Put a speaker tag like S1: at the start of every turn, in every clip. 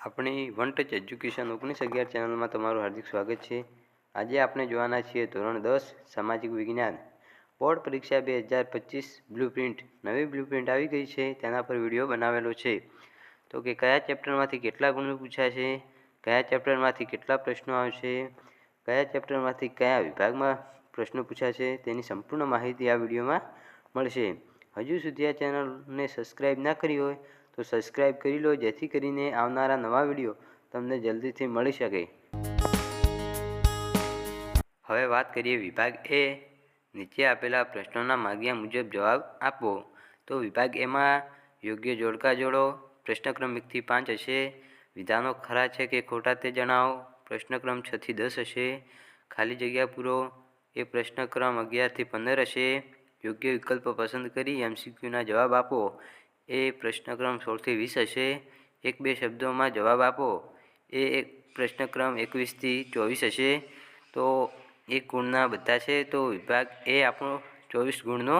S1: આપણી one touch education ઓગણીસ અગિયાર ચેનલમાં તમારું હાર્દિક સ્વાગત છે. આજે આપણે જોવાના છીએ ધોરણ દસ, સામાજિક વિજ્ઞાન. બોર્ડ પરીક્ષા બે હજાર પચીસ બ્લુપ્રિન્ટ. નવી બ્લુપ્રિન્ટ આવી ગઈ છે, તેના પર વીડિયો બનાવેલો છે. તો કે કયા ચેપ્ટરમાંથી કેટલા ગુણ પૂછાશે? કયા ચેપ્ટરમાંથી કેટલા પ્રશ્નો આવશે? કયા ચેપ્ટરમાંથી કયા વિભાગમાં પ્રશ્નો પૂછાશે? તેની સંપૂર્ણ માહિતી આ વિડીયોમાં મળશે. હજુ સુધી આ ચેનલને સબસ્ક્રાઈબ ના કરી હોય તો સબસ્ક્રાઈબ કરી લો, જેથી કરીને આવનારા નવા વીડિયો તમને જલ્દીથી મળી શકે. હવે વાત કરીએ વિભાગ એ. નીચે આપેલા પ્રશ્નોના માગ્યા મુજબ જવાબ આપો. તો વિભાગ એમાં યોગ્ય જોડકા જોડો પ્રશ્નક્રમ એકથી પાંચ હશે. વિધાનો ખરા છે કે ખોટા તે જણાવો. પ્રશ્નક્રમ છથી દસ હશે. ખાલી જગ્યા પૂરો. એ પ્રશ્નક્રમ અગિયારથી પંદર હશે. યોગ્ય વિકલ્પ પસંદ કરી એમસીક્યુના જવાબ આપો. એ પ્રશ્નક્રમ સોળથી વીસ હશે? એક બે શબ્દોમાં જવાબ આપો. એ એક પ્રશ્નક્રમ એકવીસથી ચોવીસ હશે. તો એક ગુણના બધા છે તો વિભાગ એ આપણો ચોવીસ ગુણનો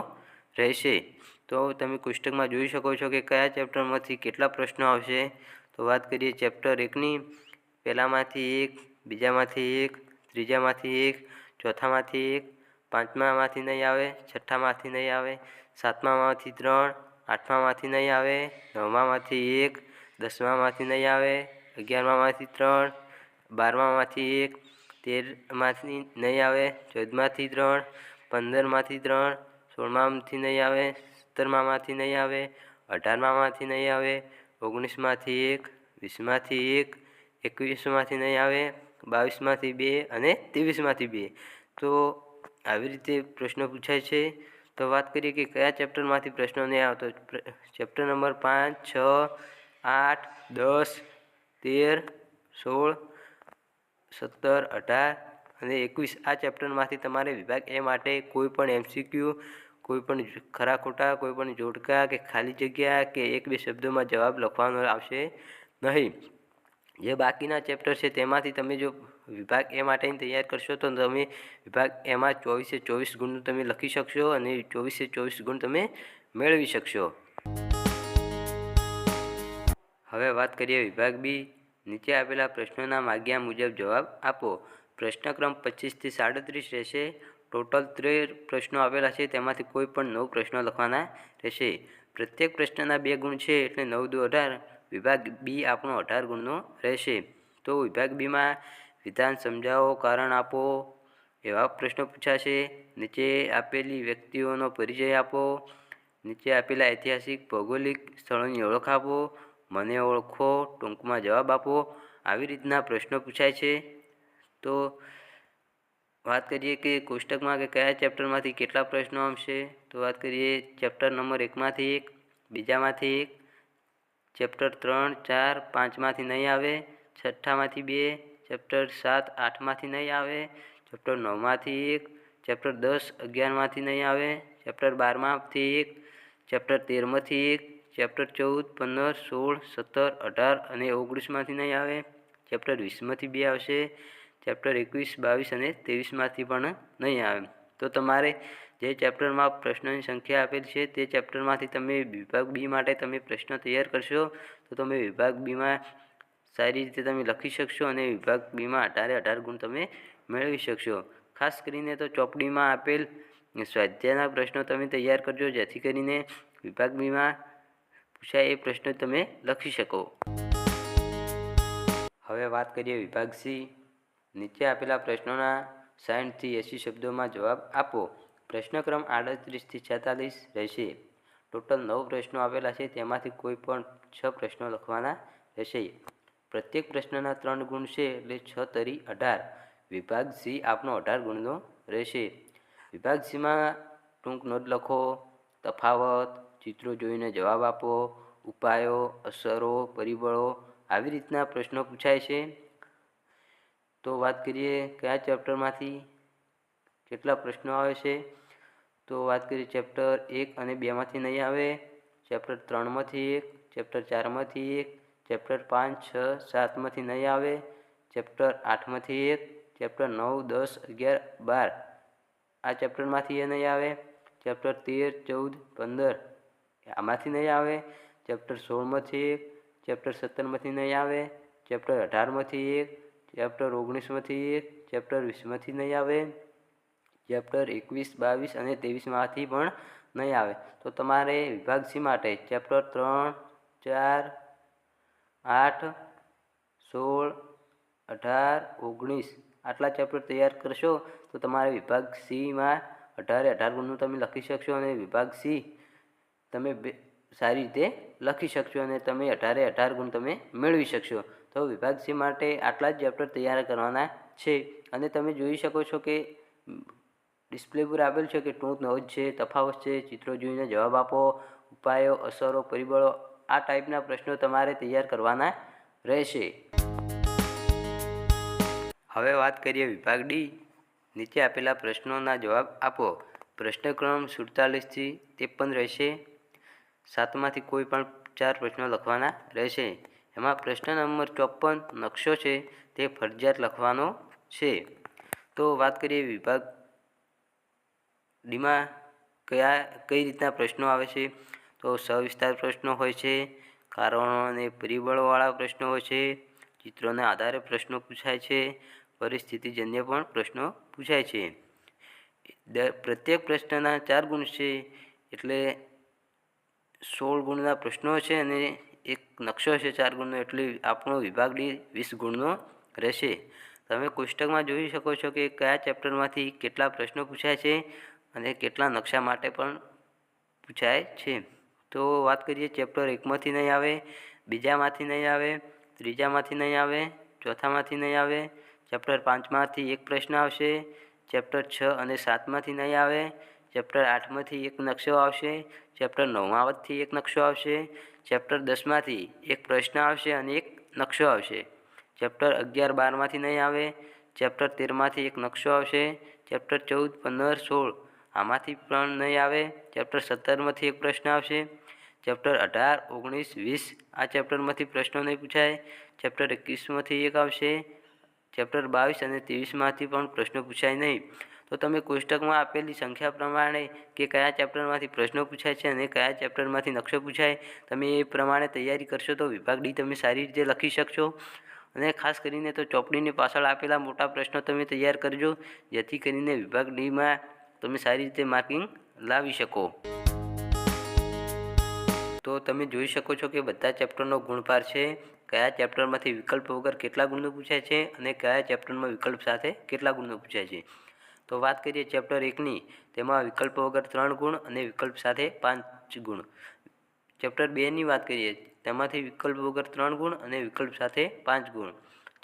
S1: રહેશે. તો તમે કોષ્ટકમાં જોઈ શકો છો કે કયા ચેપ્ટરમાંથી કેટલા પ્રશ્નો આવશે. તો વાત કરીએ ચેપ્ટર એકની. પહેલામાંથી એક, બીજામાંથી એક, ત્રીજામાંથી એક, ચોથામાંથી એક, પાંચમામાંથી નહીં આવે, છઠ્ઠામાંથી નહીં આવે, સાતમામાંથી ત્રણ આઠમામાંથી નહીં આવે, નવમામાંથી એક, દસમામાંથી નહીં આવે, અગિયારમામાંથી ત્રણ, બારમામાંથી એક, તેરમાંથી નહીં આવે, ચૌદમાંથી ત્રણ, પંદરમાંથી ત્રણ, સોળમામાંથી નહીં આવે, સત્તરમામાંથી નહીં આવે, અઢારમામાંથી નહીં આવે, ઓગણીસમાંથી એક, વીસમાંથી એક, એકવીસમાંથી નહીં આવે, બાવીસમાંથી બે અને ત્રેવીસમાંથી બે. તો આવી રીતે પ્રશ્નો પૂછાય છે. તો વાત કરીએ કે કયા ચેપ્ટરમાંથી પ્રશ્નો નહીં આવતો? ચેપ્ટર નંબર પાંચ, છ, આઠ, દસ, તેર, સોળ, સત્તર, અઢાર અને એકવીસ. આ ચેપ્ટરમાંથી તમારે વિભાગ એ માટે કોઈ પણ એમસીક્યુ કોઈ પણ ખરા ખોટા, કોઈ પણ જોડકા કે ખાલી જગ્યા કે એક બે શબ્દોમાં જવાબ લખવાનો આવશે નહીં. જે બાકીના ચેપ્ટર છે તેમાંથી તમે જો વિભાગ એ માટેની તૈયાર કરશો તો તમે વિભાગ એમાં ચોવીસે ચોવીસ ગુણ તમે લખી શકશો અને ચોવીસે ચોવીસ ગુણ તમે મેળવી શકશો. હવે વાત કરીએ વિભાગ બી. નીચે આપેલા પ્રશ્નોના માગ્યા મુજબ જવાબ આપો. પ્રશ્નક્રમ પચીસથી સાડત્રીસ રહેશે. ટોટલ ત્રેર પ્રશ્નો આપેલા છે તેમાંથી કોઈ પણ નવ પ્રશ્નો લખવાના રહેશે. પ્રત્યેક પ્રશ્નના બે ગુણ છે એટલે નવ દુ અઢાર. વિભાગ બી આપણો અઢાર ગુણનો રહેશે. તો વિભાગ બીમાં વિધાન સમજાવો, કારણ આપો, એવા પ્રશ્નો પૂછાશે. નીચે આપેલી વ્યક્તિઓનો પરિચય આપો. નીચે આપેલા ઐતિહાસિક, ભૌગોલિક સ્થળોની ઓળખ આપો. મને ઓળખો, ટૂંકમાં જવાબ આપો. આવી રીતના પ્રશ્નો પૂછાય છે. તો વાત કરીએ કે કોષ્ટકમાં કે કયા ચેપ્ટરમાંથી કેટલા પ્રશ્નો આવશે? તો વાત કરીએ ચેપ્ટર નંબર એકમાંથી એક, બીજામાંથી એક ચેપ્ટર ત્રણ, ચાર, પાંચમાંથી નહીં આવે, છઠ્ઠામાંથી બે, ચેપ્ટર સાત, આઠમાંથી નહીં આવે, ચેપ્ટર નવમાંથી એક, ચેપ્ટર દસ, અગિયારમાંથી નહીં આવે, ચેપ્ટર બારમાંથી એક, ચેપ્ટર તેરમાંથી એક, ચેપ્ટર ચૌદ, પંદર, સોળ, સત્તર, અઢાર અને ઓગણીસમાંથી નહીં આવે, ચેપ્ટર વીસમાંથી બે આવશે, ચેપ્ટર એકવીસ, બાવીસ અને ત્રેવીસમાંથી પણ નહીં આવે. તો તમારે જે ચેપ્ટરમાં પ્રશ્નોની સંખ્યા આપેલ છે તે ચેપ્ટરમાંથી તમે વિભાગ બી માટે તમે પ્રશ્ન તૈયાર કરશો, તો તમે વિભાગ બીમાં સારી રીતે તમે લખી શકશો અને વિભાગ બીમાં અઢારે અઢાર ગુણ તમે મેળવી શકશો. ખાસ કરીને તો ચોપડીમાં આપેલ સ્વાધ્યાયના પ્રશ્નો તમે તૈયાર કરજો, જેથી કરીને વિભાગ બીમાં પૂછાય એ પ્રશ્નો તમે લખી શકો. હવે વાત કરીએ વિભાગ સી. નીચે આપેલા પ્રશ્નોના સાઠથી એંસી શબ્દોમાં જવાબ આપો. પ્રશ્નક્રમ આડત્રીસથી છેતાલીસ રહેશે. ટોટલ નવ પ્રશ્નો આવેલા છે, તેમાંથી કોઈ પણ છ પ્રશ્નો લખવાના રહેશે. પ્રત્યેક પ્રશ્નના ત્રણ ગુણ છે, એટલે છ તરી અઢાર. વિભાગ સી આપનો અઢાર ગુણનો રહેશે. વિભાગ સીમાં ટૂંક નોંધ લખો. તફાવત, ચિત્રો જોઈને જવાબ આપો. ઉપાયો, અસરો, પરિબળો, આવી રીતના પ્રશ્નો પૂછાય છે. તો વાત કરીએ કયા ચેપ્ટરમાંથી કેટલા પ્રશ્નો આવે છે? તો વાત કરીએ ચેપ્ટર એક અને બેમાંથી નહીં આવે. ચેપ્ટર ત્રણમાંથી એક, ચેપ્ટર ચારમાંથી એક, ચેપ્ટર પાંચ, છ, સાતમાંથી નહીં આવે. ચેપ્ટર આઠમાંથી એક, ચેપ્ટર નવ, દસ, અગિયાર, બાર. આ ચેપ્ટરમાંથી એ નહીં આવે. ચેપ્ટર તેર, ચૌદ, પંદર. આમાંથી નહીં આવે. ચેપ્ટર સોળમાંથી એક, ચેપ્ટર સત્તરમાંથી નહીં આવે. ચેપ્ટર અઢારમાંથી એક ચેપ્ટર ઓગણીસમાંથી, ચેપ્ટર વીસમાંથી નહીં આવે, ચેપ્ટર એકવીસ, બાવીસ અને ત્રેવીસમાંથી પણ નહીં આવે. તો તમારે વિભાગ સી માટે ચેપ્ટર ત્રણ, ચાર, આઠ, સોળ, અઢાર, ઓગણીસ આટલા ચેપ્ટર તૈયાર કરશો તો તમારે વિભાગ સીમાં અઢારે અઢાર ગુણનું તમે લખી શકશો અને વિભાગ સી તમે બે સારી રીતે લખી શકશો અને તમે અઢારે અઢાર ગુણ તમે મેળવી શકશો. તો વિભાગ સી માટે આટલા જ ચેપ્ટર તૈયાર કરવાના છે. અને તમે જોઈ શકો છો કે ડિસ્પ્લે પર આપેલ છે કે ટૂંક નોંધ છે, તફાવત છે, ચિત્રો જોઈને જવાબ આપો, ઉપાયો, અસરો, પરિબળો, આ ટાઈપના પ્રશ્નો તમારે તૈયાર કરવાના રહેશે. હવે વાત કરીએ વિભાગ ડી. નીચે આપેલા પ્રશ્નોના જવાબ આપો. પ્રશ્નક્રમ સુડતાલીસથી ત્રેપન રહેશે. સાતમાંથી કોઈ પણ ચાર પ્રશ્નો લખવાના રહેશે. એમાં પ્રશ્ન નંબર ચોપન નકશો છે, તે ફરજિયાત લખવાનો છે. તો વાત કરીએ વિભાગ ડીમાં કયા, કઈ રીતના પ્રશ્નો આવે છે? તો સવિસ્તાર પ્રશ્નો હોય છે, કારણો અને પરિબળોવાળા પ્રશ્નો હોય છે, ચિત્રોના આધારે પ્રશ્નો પૂછાય છે, પરિસ્થિતિજન્ય પણ પ્રશ્નો પૂછાય છે. દર પ્રત્યેક પ્રશ્નના ચાર ગુણ છે, એટલે સોળ ગુણના પ્રશ્નો છે અને એક નકશો હશે ચાર ગુણનો, એટલે આપણો વિભાગ વીસ ગુણનો રહેશે. તમે કોષ્ટકમાં જોઈ શકો છો કે કયા ચેપ્ટરમાંથી કેટલા પ્રશ્નો પૂછાય છે અને કેટલા નકશા માટે પણ પૂછાય છે. તો વાત કરીએ ચેપ્ટર એકમાંથી નહીં આવે, બીજામાંથી નહીં આવે, ત્રીજામાંથી નહીં આવે, ચોથામાંથી નહીં આવે, ચેપ્ટર પાંચમાંથી એક પ્રશ્ન આવશે, ચેપ્ટર છ અને સાતમાંથી નહીં આવે ચેપ્ટર આઠમાંથી એક નકશો આવશે, ચેપ્ટર નવમાંથી એક નકશો આવશે, ચેપ્ટર દસમાંથી એક પ્રશ્ન આવશે અને એક નકશો આવશે. ચેપ્ટર અગિયાર બારમાંથી નહીં આવે, ચેપ્ટર તેરમાંથી એક નકશો આવશે, ચેપ્ટર ચૌદ, પંદર, સોળ આમાંથી પણ નહીં આવે, ચેપ્ટર સત્તરમાંથી એક પ્રશ્ન આવશે, ચેપ્ટર અઢાર, ઓગણીસ, વીસ આ ચેપ્ટરમાંથી પ્રશ્નો નહીં પૂછાય, ચેપ્ટર એકવીસમાંથી એક આવશે, ચેપ્ટર બાવીસ અને ત્રેવીસમાંથી પણ પ્રશ્નો પૂછાય નહીં. તો તમે કોષ્ટકમાં આપેલી સંખ્યા પ્રમાણે કે કયા ચેપ્ટરમાંથી પ્રશ્નો પૂછાય છે અને કયા ચેપ્ટરમાંથી નકશો પૂછાય, તમે એ પ્રમાણે તૈયારી કરશો તો વિભાગ ડી તમે સારી રીતે લખી શકશો. અને ખાસ કરીને તો ચોપડીની પાછળ આપેલા મોટા પ્રશ્નો તમે તૈયાર કરજો, જેથી કરીને વિભાગ ડીમાં તમે સારી રીતે માર્કિંગ લાવી શકો. તો તમે જોઈ શકો છો કે બધા ચેપ્ટરનો ગુણભાર છે, કયા ચેપ્ટરમાંથી વિકલ્પ વગર કેટલા ગુણનું પૂછાય છે અને કયા ચેપ્ટરમાં વિકલ્પ સાથે કેટલા ગુણનું પૂછાય છે. તો વાત કરીએ ચેપ્ટર એકની, તેમાં વિકલ્પ વગર ત્રણ ગુણ અને વિકલ્પ સાથે પાંચ ગુણ. ચેપ્ટર બેની વાત કરીએ, તેમાંથી વિકલ્પ વગર ત્રણ ગુણ અને વિકલ્પ સાથે પાંચ ગુણ.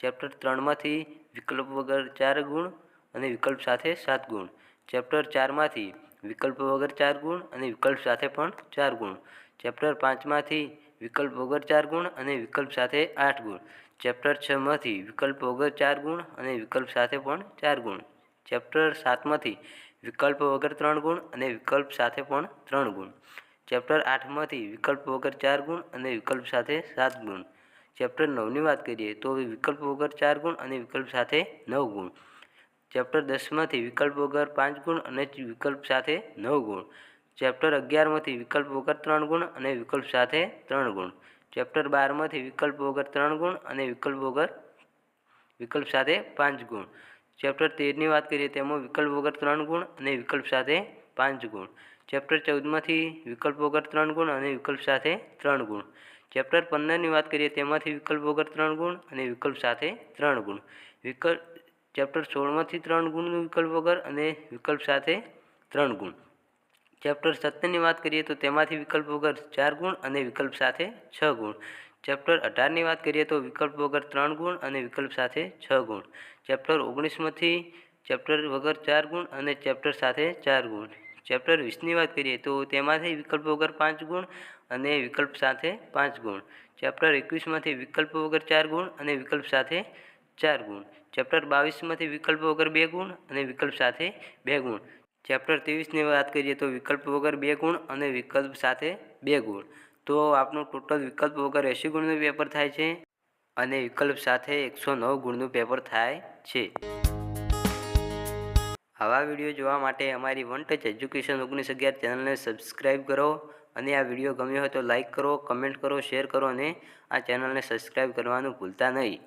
S1: ચેપ્ટર ત્રણમાંથી વિકલ્પ વગર ચાર ગુણ અને વિકલ્પ સાથે સાત ગુણ. ચેપ્ટર ચારમાંથી વિકલ્પ વગર ચાર ગુણ અને વિકલ્પ સાથે પણ ચાર ગુણ. ચેપ્ટર પાંચમાંથી વિકલ્પ વગર ચાર ગુણ અને વિકલ્પ સાથે આઠ ગુણ. ચેપ્ટર છમાંથી વિકલ્પ વગર ચાર ગુણ અને વિકલ્પ સાથે પણ ચાર ગુણ. ચેપ્ટર સાતમાંથી વિકલ્પ વગર ત્રણ ગુણ અને વિકલ્પ સાથે પણ ત્રણ ગુણ. ચેપ્ટર આઠમાંથી વિકલ્પ વગર ચાર ગુણ અને વિકલ્પ સાથે સાત ગુણ. ચેપ્ટર નવની વાત કરીએ તો વિકલ્પ વગર ચાર ગુણ અને વિકલ્પ સાથે નવ ગુણ. ચેપ્ટર દસમાંથી વિકલ્પ વગર પાંચ ગુણ અને વિકલ્પ સાથે નવ ગુણ. ચેપ્ટર અગિયારમાંથી વિકલ્પ વગર ત્રણ ગુણ અને વિકલ્પ સાથે ત્રણ ગુણ. ચેપ્ટર બારમાંથી વિકલ્પ વગર ત્રણ ગુણ અને વિકલ્પ વગર વિકલ્પ સાથે પાંચ ગુણ. ચેપ્ટર તેરની વાત કરીએ તેમાં વિકલ્પ વગર ત્રણ ગુણ અને વિકલ્પ સાથે પાંચ ગુણ. ચેપ્ટર ચૌદમાંથી વિકલ્પ વગર ત્રણ ગુણ અને વિકલ્પ સાથે ત્રણ ગુણ. ચેપ્ટર પંદરની વાત કરીએ તેમાંથી વિકલ્પ વગર ત્રણ ગુણ અને વિકલ્પ સાથે ત્રણ ગુણ. વિકલ્પ ચેપ્ટર સોળમાંથી ત્રણ ગુણનું વિકલ્પ વગર અને વિકલ્પ સાથે ત્રણ ગુણ. ચેપ્ટર સત્તરની વાત કરીએ તો તેમાંથી વિકલ્પ વગર ચાર ગુણ અને વિકલ્પ સાથે છ ગુણ. ચેપ્ટર અઢારની વાત કરીએ તો વિકલ્પ વગર ત્રણ ગુણ અને વિકલ્પ સાથે છ ગુણ. ચેપ્ટર ઓગણીસમાંથી ચેપ્ટર વગર ચાર ગુણ અને ચેપ્ટર સાથે ચાર ગુણ. ચેપ્ટર વીસની વાત કરીએ તો તેમાંથી વિકલ્પ વગર પાંચ ગુણ અને વિકલ્પ સાથે પાંચ ગુણ. ચેપ્ટર એકવીસમાંથી વિકલ્પ વગર ચાર ગુણ અને વિકલ્પ સાથે ચાર ગુણ. ચેપ્ટર બાવીસમાંથી વિકલ્પ વગર બે ગુણ અને વિકલ્પ સાથે બે ગુણ. ચેપ્ટર ત્રેવીસની વાત કરીએ તો વિકલ્પ વગર બે ગુણ અને વિકલ્પ સાથે બે ગુણ. તો આપણું ટોટલ વિકલ્પ વગર એંશી ગુણનું પેપર થાય છે અને વિકલ્પ સાથે એકસો નવ ગુણનું પેપર થાય છે. આવા વીડિયો જોવા માટે અમારી વન ટચ એજ્યુકેશન ઓગણીસ અગિયાર ચેનલને સબસ્ક્રાઈબ કરો અને આ વીડિયો ગમ્યો હોય તો લાઇક કરો, કમેન્ટ કરો, શેર કરો અને આ ચેનલને સબસ્ક્રાઈબ કરવાનું ભૂલતા નહીં.